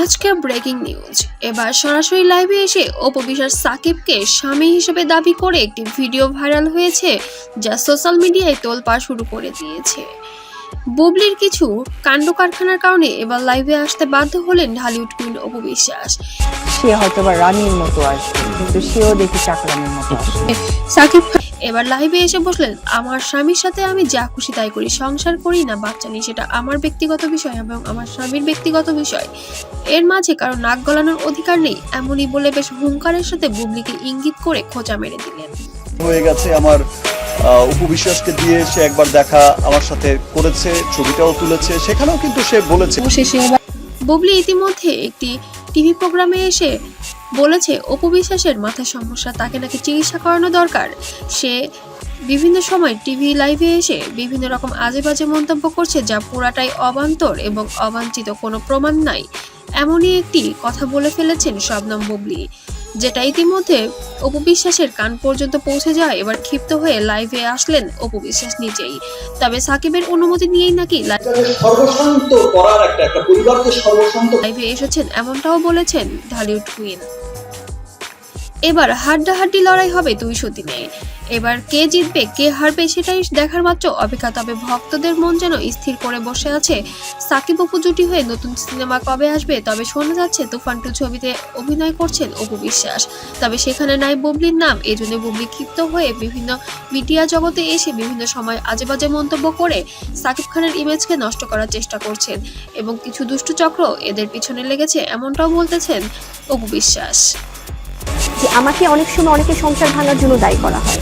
আজকের breaking news এবার সরাসরি লাইভে এসে অপবিশ্বাস সাকিবকে স্বামী হিসেবে দাবি করে একটি ভিডিও ভাইরাল হয়েছে যা সোশ্যাল মিডিয়ায় তোলপা শুরু করে দিয়েছে। বুবলির কিছু কাণ্ড কারখানার কারণে এবার লাইভে আসতে বাধ্য হলেন ঢালিউড কুইন অপবিশ্বাস সে হয়তো বা রানীর মতো আসবে কিন্তু সেও দেখি চাকরানির মতো আসবে। সাকিব এবার লাইভে এসে বসলেন আমার স্বামীর সাথে আমি যা খুশি তাই করি সংসার করি না বাচ্চা নিই সেটা আমার ব্যক্তিগত বিষয় এবং আমার স্বামীর ব্যক্তিগত বিষয়। এর মাঝে কারও নাক গলানোর অধিকার নেই এমনই বলে বেশ হুঙ্কারের সাথে বুবলিকে ইঙ্গিত করে খোঁচা মেরে দিলেন। হয়ে গেছে আমার উপবিশ্বাসকে দিয়ে সে একবার দেখা আমার সাথে করেছে ছবিটাও তুলেছে সেখানেও কিন্তু সে বলেছে। বুবলি ইতিমধ্যে একটি টিভি প্রোগ্রামে এসে বলেছে অপু বিশ্বাসের মাথার সমস্যা তাকে নাকি চিকিৎসা করানো দরকার? সে বিভিন্ন সময় টিভি লাইভে এসে বিভিন্ন রকম আজে বাজে মন্তব্য করছে যা পুরাটাই অবান্তর এবং অবাঞ্ছিত কোনো প্রমাণ নাই। এমনই একটি কথা বলে ফেলেছেন শবনম বুবলি যেটা ইতিমধ্যে অপু বিশ্বাসের কান পর্যন্ত পৌঁছে যায়। এবার ক্ষিপ্ত হয়ে লাইভে আসলেন অপু বিশ্বাস নিজেই। তবে সাকিবের অনুমতি নিয়েই নাকি লাইভে এসেছেন এমনটাও বলেছেন ঢালিউড কুইন। এবার হাড্ডাহাড্ডি লড়াই হবে দুই দিনে এবার কে জিতবে, কে হারবে সেটাই দেখার মাত্র অপেক্ষা, তবে ভক্তদের মন যেন স্থির করে বসে আছে। সাকিব অপু জুটি হয়ে নতুন সিনেমা কবে আসবে? তবে শোনা যাচ্ছে, তুফান টু ছবিতে অভিনয় করছেন অপু বিশ্বাস। তবে সেখানে নাই বুবলির নাম। এই জন্য বুবলি ক্ষিপ্ত হয়ে বিভিন্ন মিডিয়া জগতে এসে বিভিন্ন সময় আজে বাজে মন্তব্য করে সাকিব খানের ইমেজকে নষ্ট করার চেষ্টা করছেন এবং কিছু দুষ্টু চক্র এদের পিছনে লেগেছে, এমনটাও বলতেছেন অপু বিশ্বাস। আমাকে অনেক সময় অনেকে সংসার ভাঙার জন্য দায়ী করা হয়।